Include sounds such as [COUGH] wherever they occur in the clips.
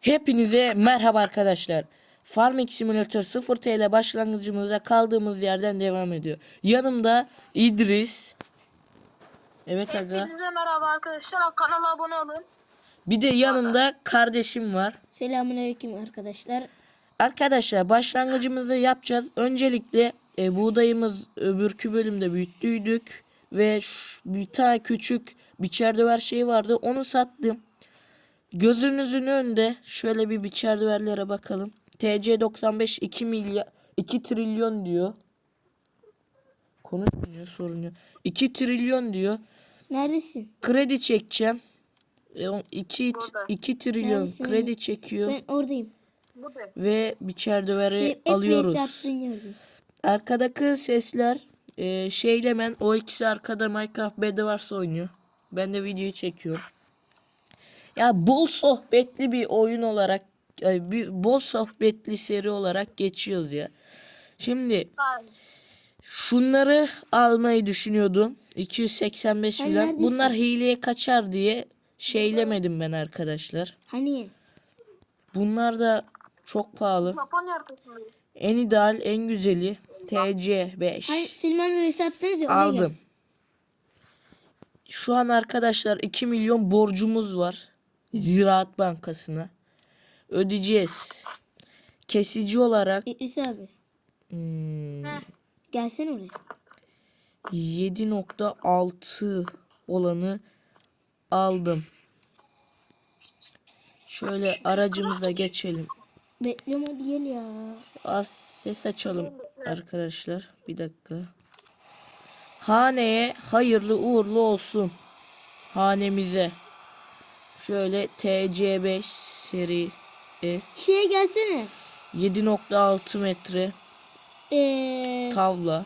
Hepinize merhaba arkadaşlar. Farming Simulator 0 TL başlangıcımıza kaldığımız yerden devam ediyor. Yanımda İdris. Evet aga. Hepinize merhaba arkadaşlar. Kanala abone olun. Bir de yanımda kardeşim var. Selamünaleyküm arkadaşlar. Arkadaşlar başlangıcımızı yapacağız. Öncelikle e, buğdayımız öbürkü bölümde büyüttüydük. Ve şu, bir tane küçük biçer döver şey vardı. Onu sattım. Gözünüzün önünde şöyle bir biçer döverlere bakalım. TC 95 2 milyar 2 trilyon diyor. Konuşmuyor sorun yok. 2 trilyon diyor. Neredesin? Kredi çekeceğim. 2 Burada. 2 trilyon Neredesin? kredi çekiyor Ben oradayım. Ve biçer döveri Şey, alıyoruz. Arkadaki sesler e, Şeylemen o ikisi arkada Minecraft Bedwars oynuyor. Ben de videoyu çekiyorum. Ya bol sohbetli bir oyun olarak bir bol sohbetli seri olarak geçiyoruz ya. Şimdi şunları almayı düşünüyordum. 285 Sen filan. neredesin? Bunlar hileye kaçar diye şeylemedim ben arkadaşlar. Hani? Bunlar da çok pahalı. En ideal, en güzeli TC5. Hani Silman ve Veysel attınız ya Aldım. Şu an arkadaşlar 2 milyon borcumuz var. Ziraat Bankası'na. Ödeyeceğiz. Kesici olarak İdris abi. hmm, Gelsene oraya. 7.6 olanı aldım. Şöyle aracımıza geçelim. Hadi gel ya. Az ses açalım arkadaşlar. Bir dakika. Haneye hayırlı uğurlu olsun. Hanemize. Şöyle TC5 seri S Şeye gelsene. 7.6 metre Eee tavla.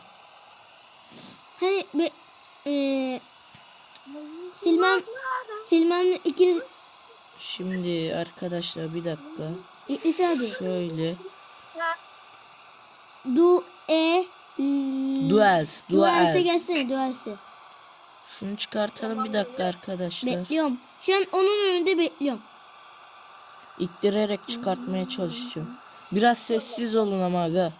hani be, eee Silmem Silmem'le ikiniz Şimdi arkadaşlar bir dakika. İdris abi. Şöyle Du e Duels, Duels'e duels. gelsene Duels'e. Şunu çıkartalım bir dakika arkadaşlar. Bekliyorum. Şu an onun önünde bekliyorum. İttirerek çıkartmaya çalışacağım. Biraz sessiz olun ama aga.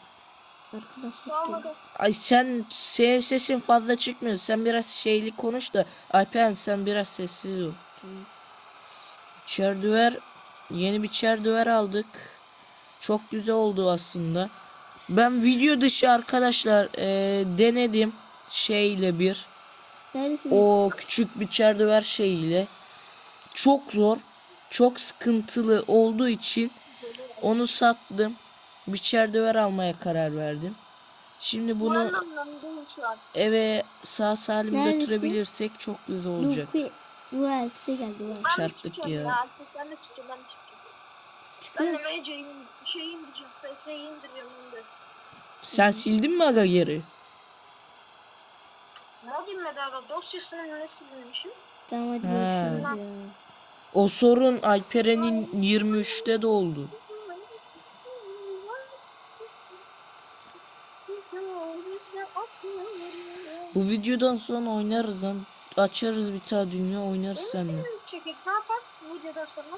Arkadan ses geliyor. Ay sen senin sesin fazla çıkmıyor. Sen biraz şeyli konuş da Alpen sen biraz sessiz ol. Çerdüver yeni bir çerdüver aldık. Çok güzel oldu aslında. Ben video dışı arkadaşlar eee, denedim şeyle bir. Neredesin? O küçük bir çerdüver şeyiyle. Çok zor. Çok sıkıntılı olduğu için onu sattım. Bir çerdüver almaya karar verdim. Şimdi Bu bunu eve sağ salim Neredesin? götürebilirsek çok güzel olacak. Du Duels'e gel Duels. Ben de Çarptık ya. Ben de çıkacağım. Ben de çıkacağım. Ben Çıkıyor. de Mage'yi şey indireceğim. PS'yi indireceğim. Sen sildin mi aga geri? Mod inmedi abi. Dosyasını ne silmişim? Tamam hadi He. görüşürüz ya. O sorun Alperen'in 23'te de oldu. Bu videodan sonra oynarız lan. Açarız bir tane dünya oynarız seninle. Çekik ne yapar? Videodan sonra.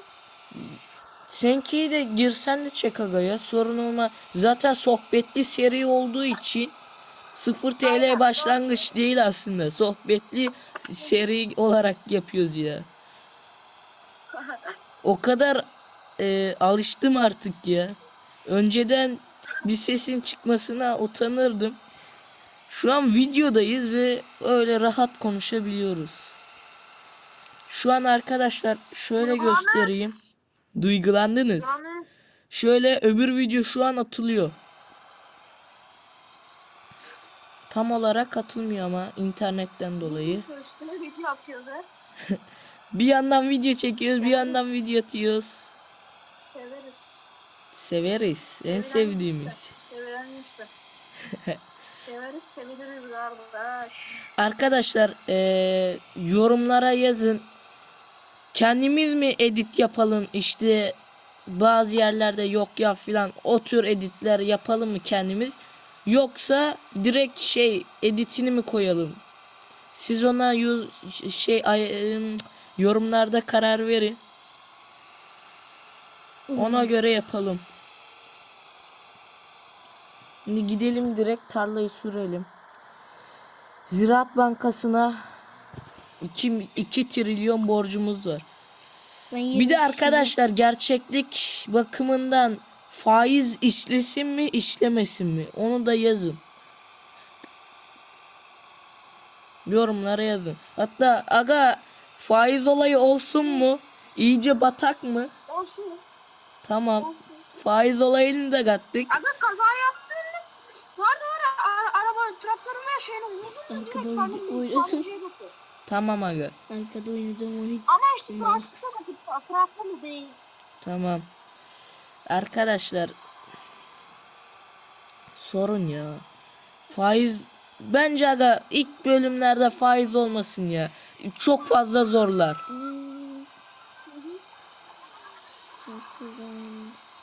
Senki de girsen de çek aga ya sorun olma. Zaten sohbetli seri olduğu için 0 TL başlangıç değil aslında. Sohbetli seri olarak yapıyoruz ya. O kadar e, alıştım artık ya. Önceden bir sesin çıkmasına utanırdım. Şu an videodayız ve öyle rahat konuşabiliyoruz. Şu an arkadaşlar şöyle göstereyim. Duygulandınız. Şöyle öbür video şu an atılıyor. Tam olarak atılmıyor ama internetten dolayı. video. [LAUGHS] Bir yandan video çekiyoruz, bir yandan video atıyoruz. Severiz. Severiz. En sevdiğimiz. İşte. [LAUGHS] Severiz, seviliriz kardeş. Arkadaşlar eee, yorumlara yazın. Kendimiz mi edit yapalım işte bazı yerlerde yok ya filan o tür editler yapalım mı kendimiz yoksa direkt şey editini mi koyalım? Siz ona şey yorumlarda karar verin. Ona göre yapalım. Şimdi gidelim direkt tarlayı sürelim. Ziraat Bankası'na 2, 2 trilyon borcumuz var. Bir de arkadaşlar gerçeklik bakımından faiz işlesin mi işlemesin mi onu da yazın. Yorumlara yazın. Hatta aga faiz olayı olsun mu? İyice batak mı? Olsun. Tamam. Olsun. Faiz olayını da kattık. Aga kaza yaptın. Var var araba traktörün ve şeyini vurdun mu? Arkada. Tamam aga. Arkada oynadığım oyun. Ama işte traktör mü değil? Tamam. Arkadaşlar sorun ya. Faiz bence aga ilk bölümlerde faiz olmasın ya. Çok fazla zorlar.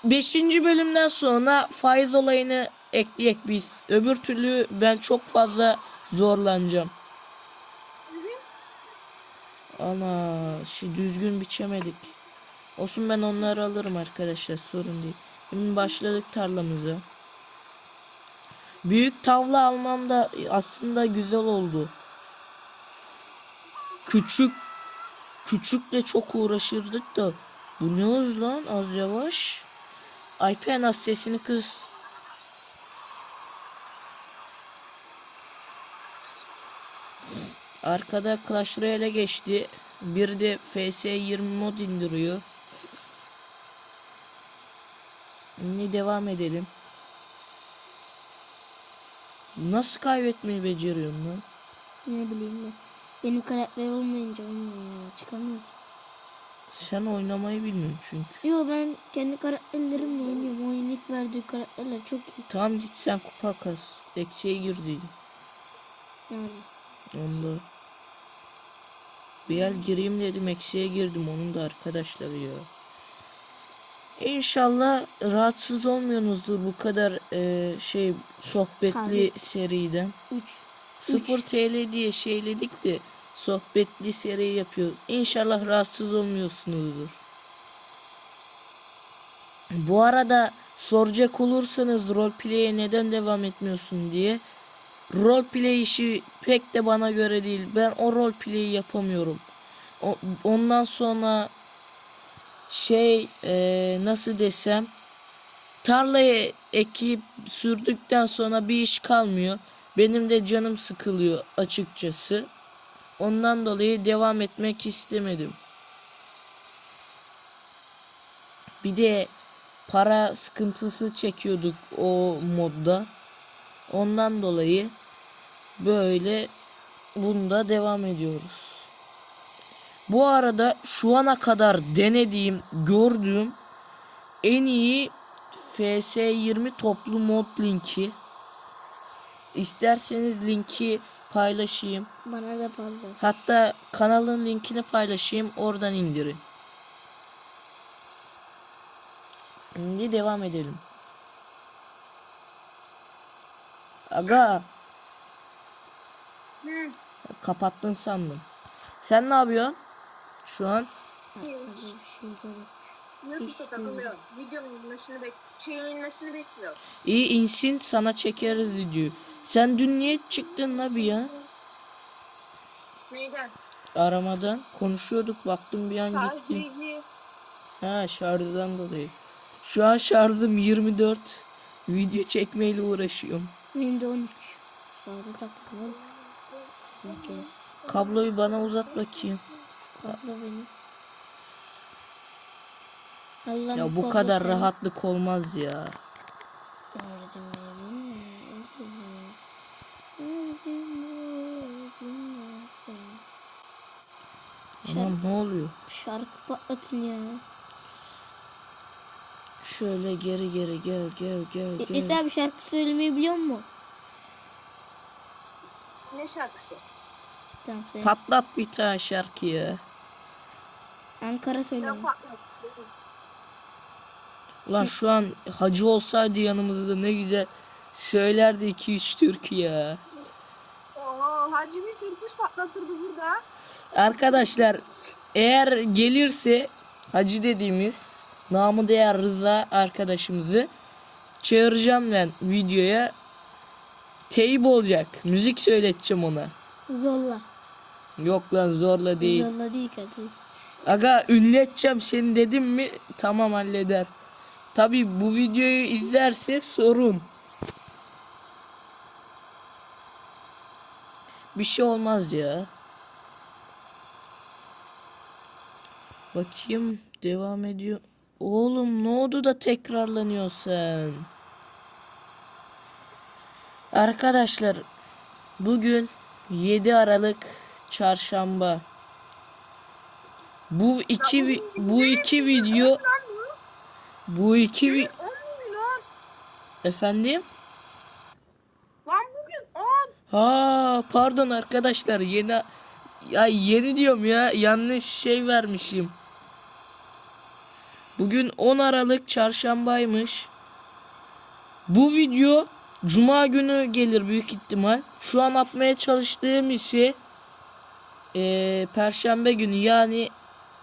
Beşinci bölümden sonra faiz olayını ekleyek biz. Öbür türlü ben çok fazla zorlanacağım. Ana şey düzgün biçemedik. Olsun ben onları alırım arkadaşlar sorun değil. Şimdi başladık tarlamıza. Büyük tavla almam da aslında güzel oldu. Küçük küçükle çok uğraşırdık da bu ne hız lan az yavaş. Aypen az sesini kız. Arkada Clash Royale geçti. Bir de FS20 mod indiriyor. Şimdi devam edelim. Nasıl kaybetmeyi beceriyorsun lan? Ne bileyim ben. Benim karakter olmayınca olmuyor ya. Çıkamıyorum. Sen oynamayı bilmiyorsun çünkü. Yo ben kendi karakterlerimle oynuyorum. Oyunun ilk verdiği karakterler çok iyi. Tamam git sen kupa kas. Eksiye girdiydin. Yani. Onda. Bir yer gireyim dedim eksiye girdim onun da arkadaşlar ya. İnşallah rahatsız olmuyorsunuzdur bu kadar e, şey sohbetli seriden. 3. 0 TL diye şeyledik de sohbetli seri yapıyoruz. İnşallah rahatsız olmuyorsunuzdur. Bu arada soracak olursanız roleplay'e neden devam etmiyorsun diye. Roleplay işi pek de bana göre değil. Ben o roleplay'i yapamıyorum. O- ondan sonra şey eee, nasıl desem tarlayı ekip sürdükten sonra bir iş kalmıyor. Benim de canım sıkılıyor açıkçası. Ondan dolayı devam etmek istemedim. Bir de para sıkıntısı çekiyorduk o modda. Ondan dolayı böyle bunda devam ediyoruz. Bu arada şu ana kadar denediğim, gördüğüm en iyi FS20 toplu mod linki. İsterseniz linki paylaşayım. Bana da fazla. Hatta kanalın linkini paylaşayım. Oradan indirin. Şimdi devam edelim. Aga Hı. kapattın sandım. Sen ne yapıyorsun? Şu an. YouTube'da takılıyor. Videonun inmesini bek şeyin inmesini bekliyor. iyi insin sana çekeriz videoyu. Sen dün niye çıktın la bir ya? Neyden? Aramadan konuşuyorduk baktım bir an gittin. Şarjıyı. Ha şarjdan dolayı. Şu an şarjım 24. Video çekmeyle uğraşıyorum. Benim de 13. Fazla takmıyorum. Sizin kez. Kabloyu bana uzat bakayım. Kablo benim. Allah'ın Ya bu kadar rahatlık olmaz ya. Aman ne oluyor? Şarkı patlatın ya. Şöyle geri geri gel gel gel gel. Mesela bir şarkı söylemeyi biliyor musun? Ne şarkısı? Tamam. Patlat bir tane şarkı ya. Ankara söyle. Ulan şu an hacı olsaydı yanımızda ne güzel söylerdi 2-3 türkü ya. Oo, Hacı bir türküs patlatırdı burada. Arkadaşlar eğer gelirse hacı dediğimiz namı değer Rıza arkadaşımızı çağıracağım ben videoya. Teyip olacak. Müzik söyleteceğim ona. Zorla. Yok lan zorla değil. Zorla değil kardeşim. Aga ünleteceğim seni dedim mi tamam halleder. Tabi bu videoyu izlerse sorun. Bir şey olmaz ya. Bakayım devam ediyor. Oğlum ne oldu da tekrarlanıyor sen? Arkadaşlar bugün 7 Aralık çarşamba. Bu iki bu iki video bu. iki vi- 10 milyon. efendim Lan bugün 10. ha pardon arkadaşlar yeni ya yeni diyorum ya yanlış şey vermişim. Bugün 10 Aralık çarşambaymış. Bu video cuma günü gelir büyük ihtimal. Şu an atmaya çalıştığım işi eee perşembe günü yani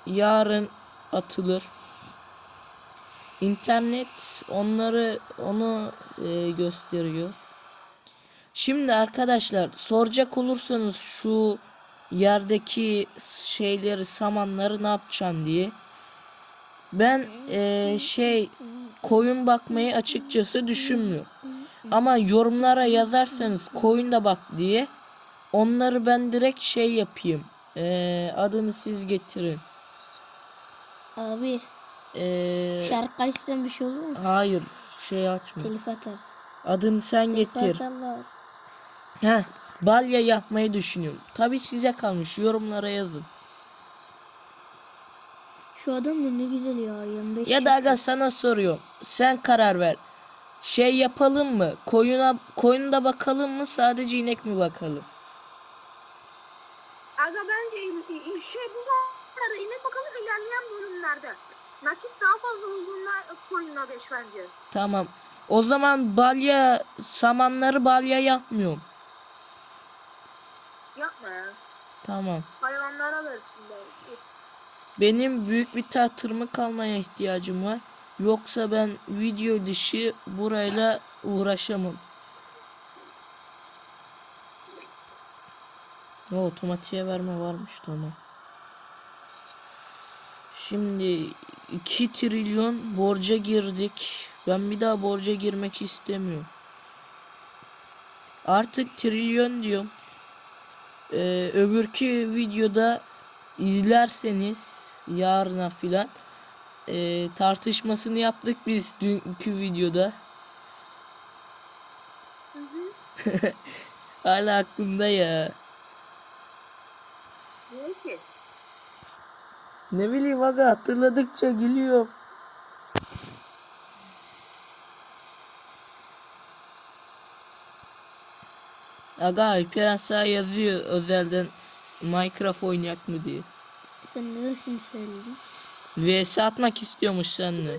yarın atılır. İnternet onları onu eee, gösteriyor. Şimdi arkadaşlar soracak olursanız şu yerdeki şeyleri samanları ne yapacaksın diye. Ben eee, şey koyun bakmayı açıkçası düşünmüyorum. Ama yorumlara yazarsanız koyun da bak diye onları ben direkt şey yapayım. Eee, adını siz getirin. Abi Eee, şarkı açsan bir şey olur mu? hayır şey açma. Telif atarız. Adını sen Telif getir. atarlar. Heh, balya yapmayı düşünüyorum. Tabi size kalmış. Yorumlara yazın. Şu adam da ne güzel ya. 25 Ya da aga sana soruyorum. Sen karar ver. Şey yapalım mı? Koyuna koyuna bakalım mı? Sadece inek mi bakalım? Aga bence şey bu zamanlarda inek bakalım ilerleyen bölümlerde. Nakit daha fazla olduğunda koyuna geç bence. Tamam. O zaman balya samanları balya yapmıyorum. Yapma ya. Tamam. Hayvanlara versin belki. Benim büyük bir tane tırmık almaya ihtiyacım var. Yoksa ben video dışı burayla uğraşamam. O otomatiğe verme varmış tamam. Şimdi 2 trilyon borca girdik. Ben bir daha borca girmek istemiyorum. Artık trilyon diyorum. Ee, öbürkü videoda izlerseniz yarına filan ee, tartışmasını yaptık biz dünkü videoda. [LAUGHS] Hala aklımda ya. Ki? Ne bileyim aga hatırladıkça gülüyorum. Aga Alperen sağ yazıyor özelden Minecraft oynayak mı diye. Sen neresini söyledin? VS atmak istiyormuş seninle.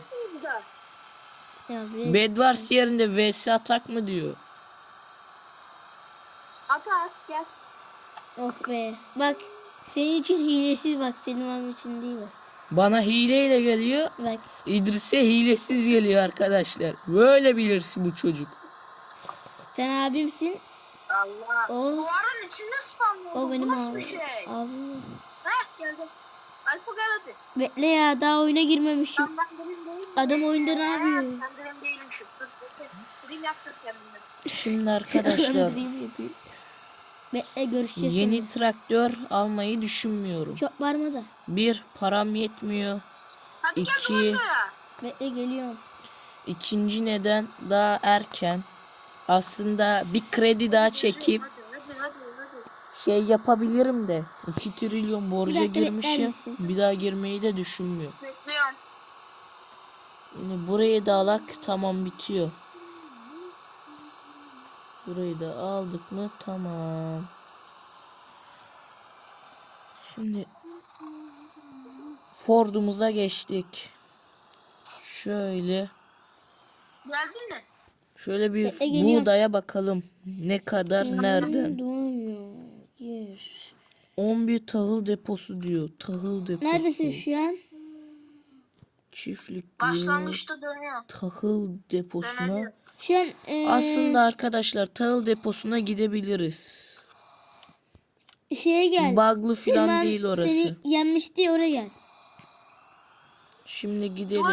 Bedwars yerinde VS atak mı diyor. Ata gel. Oh be. Bak. Senin için hilesiz bak. Senin benim için değil bak. Bana hileyle geliyor. Bak. İdris'e hilesiz geliyor arkadaşlar. Böyle bilirsin bu çocuk. Sen abimsin. Allah. O- Duvarın içinde spamlıyor. O benim nasıl abim. bir şey? Abim. Heh geldi. Alfa gel hadi. Bekle ya daha oyuna girmemişim. Ben ben benim değilim. Adam oyunda ne yapıyor? Ben benim değilim şu. Dur dur dur. Şimdi arkadaşlar. Bekle görüşeceğiz yeni sonra. traktör almayı düşünmüyorum. Çok var mı da? Bir param yetmiyor. Hadi İki. buraya. Bekle geliyorum. İkinci neden daha erken. Aslında bir kredi daha çekip şey yapabilirim de 2 trilyon borca bekler girmişim. Bir daha girmeyi de düşünmüyorum. Bekliyorum. Burayı da alak tamam bitiyor. Burayı da aldık mı tamam. Şimdi Ford'umuza geçtik. Şöyle Geldin mi? şöyle bir Bekle, geliyorum. buğdaya bakalım. Ne kadar nereden? Doğmuyor. Yes. 11 tahıl deposu diyor. Tahıl deposu. Neredesin şu an? Çiftlikli Başlangıçta dönüyor. tahıl deposuna. Dönemiyor. Şu an eee, Aslında arkadaşlar tahıl deposuna gidebiliriz. şeye gel. Bug'lı falan Hemen değil orası. Seni yenmişti ya oraya gel. Şimdi gidelim.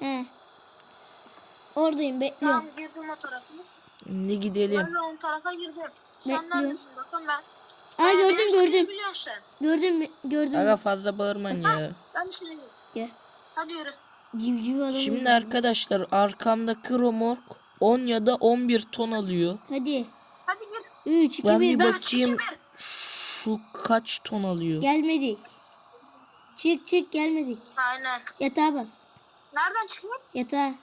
He. Oradayım bekliyorum. Tamam girdim o tarafa. Şimdi gidelim. Ben de o tarafa girdim. Sen Bekliyorum. neredesin bakın ben. Aa Ben gördüm gördüm. Biliyorsun sen. Gördüm gördüm. Aga fazla bağırmayın ya. Ben seni biliyorum. Gel. Hadi yürü. Civciv adamı. Şimdi arkadaşlar arkamdaki romork 10 ya da 11 ton alıyor. Hadi. Hadi gir. 3 2 Ben 1 bir bas. bakayım şu kaç ton alıyor. Gelmedik. Çık çık gelmedik. Aynen. Yatağa bas. Nereden çıkıyor? Yatağa.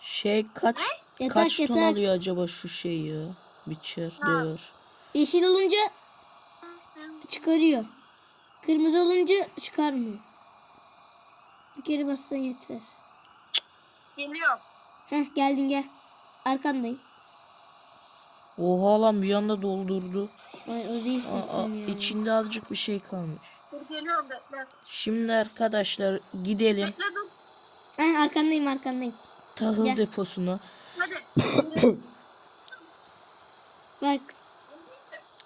Şey kaç Yatak kaç ton yatak. alıyor acaba şu şey ya? Biçer döver. Yeşil olunca çıkarıyor. Kırmızı olunca çıkarmıyor. Bir kere bassan yeter. Geliyor. Heh geldin gel. Arkandayım. Oha lan bir anda doldurdu. Ay o değilsin Aa, sen ya. içinde azıcık bir şey kalmış. Dur geliyorum bekle. Şimdi arkadaşlar gidelim Bekle dur. Heh, arkandayım arkandayım. tahıl Gel. deposuna. Hadi. [COUGHS] Bak.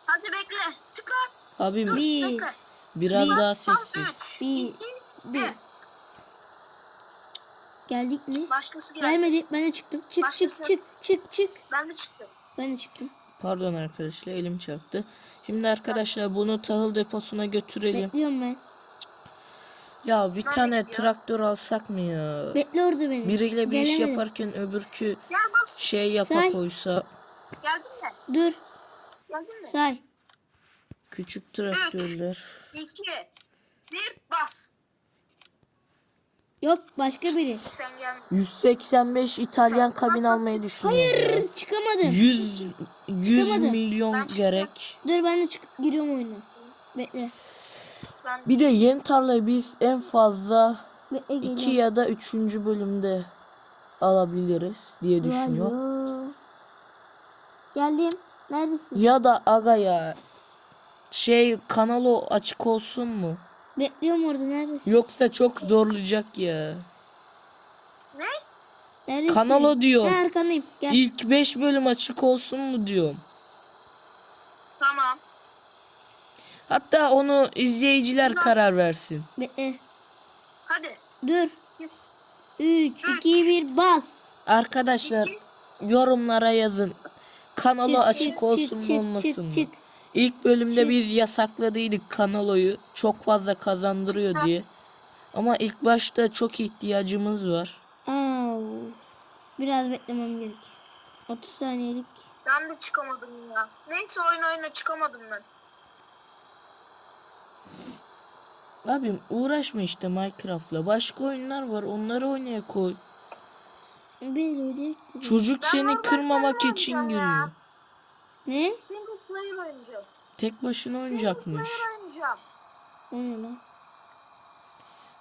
Hadi bekle. Tıkla. Abim Bir. Bekle. biraz Bir. daha sessiz. üç. Bir. iki, Bir. bir. Geldik mi? Başkası geldi. Gelmedi. Ben de çıktım. Çık Başkası. çık çık çık çık. Ben de çıktım. Ben de çıktım. Pardon arkadaşlar elim çarptı. Şimdi arkadaşlar bunu tahıl deposuna götürelim. Bekliyorum ben. Ya bir Ben tane bekliyorum. traktör alsak mı ya? Bekle orada beni. Biriyle bir iş Gelemedim. yaparken öbürkü şey yapa Say. koysa Geldin mi? Dur. Geldin mi? Say. küçük traktörler. İki. Bir. Bas. Yok başka biri. Sen gel. 185 İtalyan kabin almayı düşünüyorum. Hayır çıkamadım. 100 100 Çıkamadım. milyon Ben gerek. Dur ben de çık giriyorum oyuna. Bekle. Bir de yeni tarlayı biz en fazla Bekle 2 geliyorum. ya da 3. bölümde alabiliriz diye düşünüyorum. Geldim. Neredesin? Ya da aga ya şey kanalı açık olsun mu? Bekliyorum orada neredesin? Yoksa çok zorlayacak ya. ne? Neredesin? Kanalo diyor. Ha, arkandayım. Gel. İlk 5 bölüm açık olsun mu diyorum. Tamam. Hatta onu izleyiciler karar versin. Bekle. Hadi. Dur. 3, 2, 1 bas. Arkadaşlar İki. yorumlara yazın. Kanalı Çık, açık çık, olsun çık, mu çık, olmasın çık, mı? çık. İlk bölümde Çık. biz yasakladıydık kanaloyu. Çok fazla kazandırıyor diye. Ama ilk başta çok ihtiyacımız var. Au. Biraz beklemem gerek. 30 saniyelik. Ben de çıkamadım ya. Neyse oyun oyuna çıkamadım ben. Abim uğraşma işte Minecraft'la. Başka oyunlar var. Onları oynaya koy. Öyle dedim. Çocuk Ben seni kırmamak için oynayacağım ya. gülüyor. Ne? Oynayacağım. Tek başına oynayacağım. O ne lan?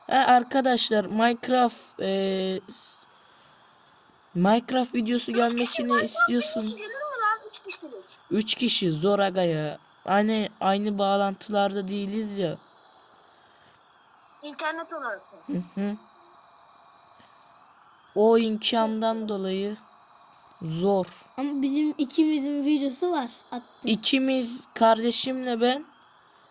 Ha, arkadaşlar Minecraft eee, Minecraft videosu gelmesini istiyorsun. Üç kişi gelir mi lan? Üç kişilik. 3 kişi zor aga ya. Aynı aynı bağlantılarda değiliz ya. İnternet olarak. Hı hı. O imkandan dolayı zor. Ama bizim ikimizin videosu var. Attım. İkimiz kardeşimle ben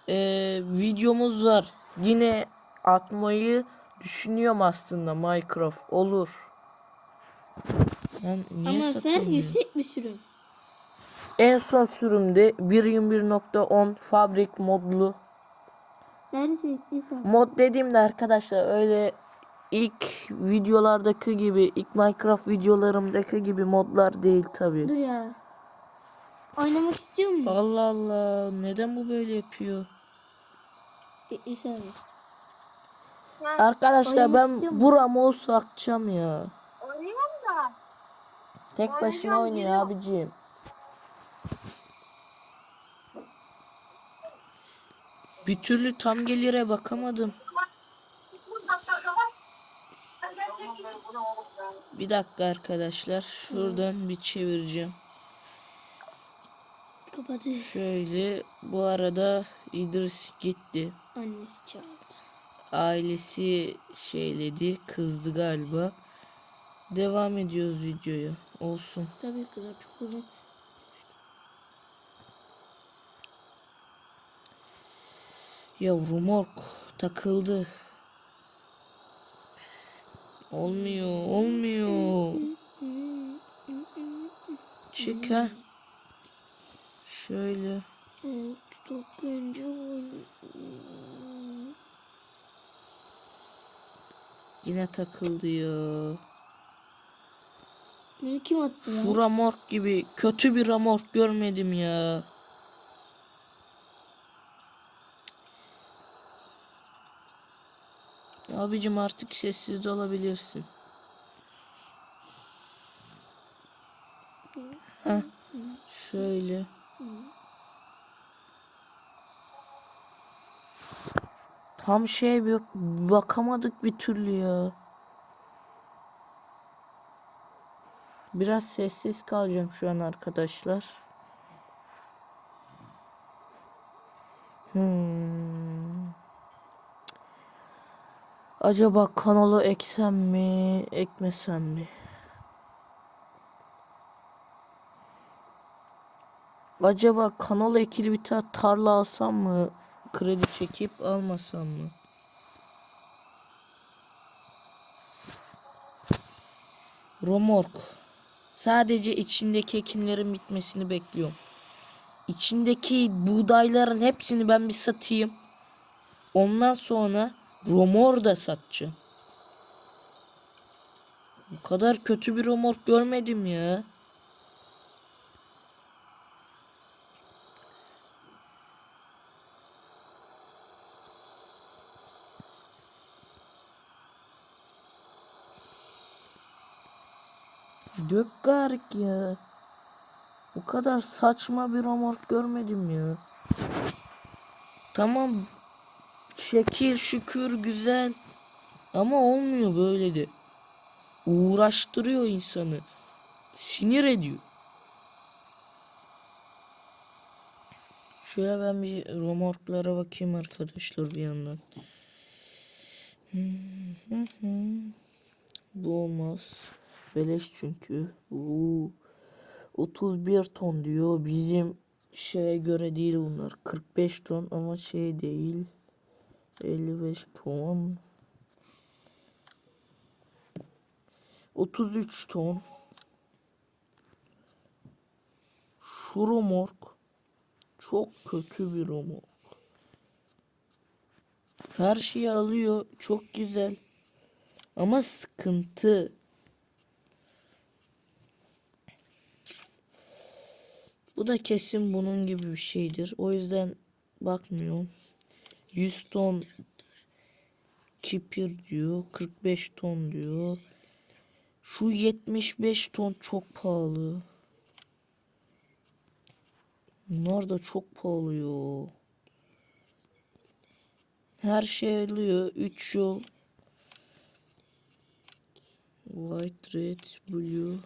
eee, videomuz var. Yine atmayı düşünüyorum aslında Minecraft olur. Ben niye Ama satamıyorum? yüksek bir sürüm. En son sürümde 1.21.10 fabrik modlu. Neredesin İsa? Mod dediğimde arkadaşlar öyle ilk videolardaki gibi, ilk Minecraft videolarımdaki gibi modlar değil tabi. Dur ya. Oynamak istiyor musun? Allah Allah neden bu böyle yapıyor? İsa abi. Yani Arkadaşlar Oynamak ben buramı olsa akacağım ya. oynayalım da. Tek başına oynuyor abicim. Bir türlü tam gelire bakamadım. Bir dakika arkadaşlar. Şuradan bir çevireceğim. Kapatı. Şöyle bu arada İdris gitti. Annesi çağırdı. ailesi şeyledi, kızdı galiba. Devam ediyoruz videoya. Olsun. Tabii kızar çok uzun. Yavrum ork takıldı. Olmuyor, olmuyor. Çık ha. Şöyle. Çok önce Yine takıldı ya. Beni kim attı ya? Şu ramork gibi kötü bir ramork görmedim ya. Abicim artık sessiz olabilirsin. Heh, şöyle. Tam şey bir bakamadık bir türlü ya. Biraz sessiz kalacağım şu an arkadaşlar. Hmm. Acaba kanalı eksem mi, ekmesem mi? Acaba kanala ekili bir tane tarla alsam mı? Kredi çekip almasam mı? Romork. Sadece içindeki ekinlerin bitmesini bekliyorum. İçindeki buğdayların hepsini ben bir satayım. Ondan sonra romor da satacağım. Bu kadar kötü bir romork görmedim ya. Dök garip ya. Bu kadar saçma bir romork görmedim ya. Tamam. Şekil şükür güzel. Ama olmuyor böyle de. Uğraştırıyor insanı. Sinir ediyor. Şöyle ben bir romorklara bakayım arkadaşlar bir yandan. [LAUGHS] Bu olmaz. Beleş çünkü. Oo. 31 ton diyor. Bizim şeye göre değil bunlar. 45 ton ama şey değil. 55 ton. 33 ton. Şu romork çok kötü bir romork. Her şeyi alıyor. Çok güzel. Ama sıkıntı. Bu da kesin bunun gibi bir şeydir. O yüzden bakmıyorum. 100 ton kipir diyor. 45 ton diyor. Şu 75 ton çok pahalı. Bunlar da çok pahalı ya. Her şey alıyor. 3 yol. White, red, blue.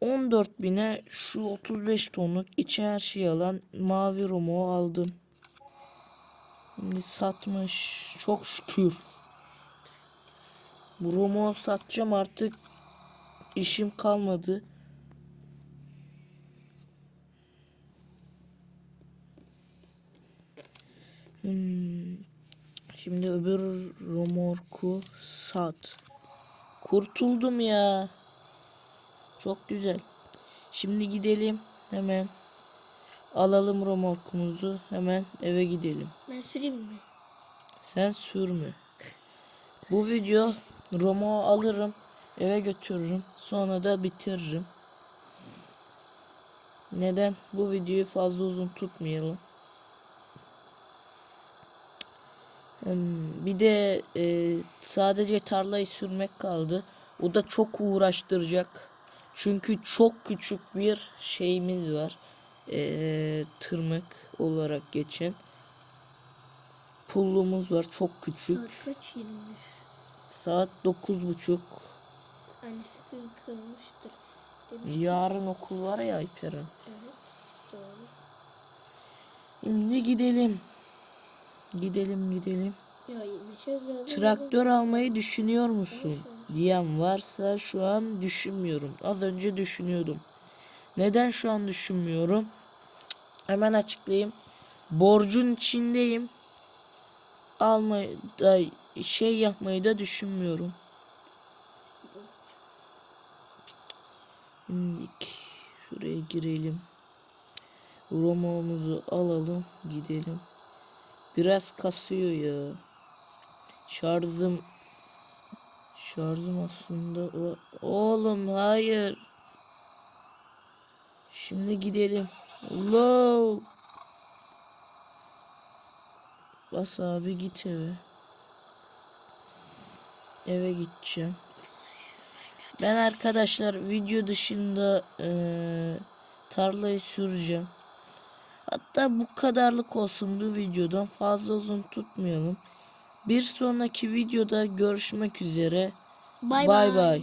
14 bine şu 35 tonluk içi her şeyi alan mavi romo aldım. Şimdi satmış. Çok şükür. Bu romo satacağım artık. işim kalmadı. Hmm. Şimdi öbür romorku sat. Kurtuldum ya. Çok güzel. Şimdi gidelim hemen. Alalım romorkumuzu. Hemen eve gidelim. Ben süreyim mi? Sen sürme. Bu video Romo alırım. Eve götürürüm. Sonra da bitiririm. Neden? Bu videoyu fazla uzun tutmayalım. Bir de e, sadece tarlayı sürmek kaldı. O da çok uğraştıracak. Çünkü çok küçük bir şeyimiz var. E, tırmık olarak geçen. Pullumuz var çok küçük. Saat kaç 21? Saat dokuz buçuk. Annesi kırmıştır. Demiş. Yarın okul var ya Alperen. Evet doğru. Şimdi gidelim. Gidelim gidelim. Ya. Traktör almayı düşünüyor musun? Diyen varsa şu an düşünmüyorum. Az önce düşünüyordum. Neden şu an düşünmüyorum? Hemen açıklayayım. Borcun içindeyim. Almayı da şey yapmayı da düşünmüyorum. Şimdi şuraya girelim. Roma'mızı alalım, gidelim. Biraz kasıyor ya. Şarjım Şarjım aslında o. Oğlum hayır. Şimdi gidelim. Allah. Bas abi git eve. Eve gideceğim. Ben arkadaşlar video dışında eee, tarlayı süreceğim. Hatta bu kadarlık olsun bu videodan fazla uzun tutmayalım. Bir sonraki videoda görüşmek üzere. Bay bay.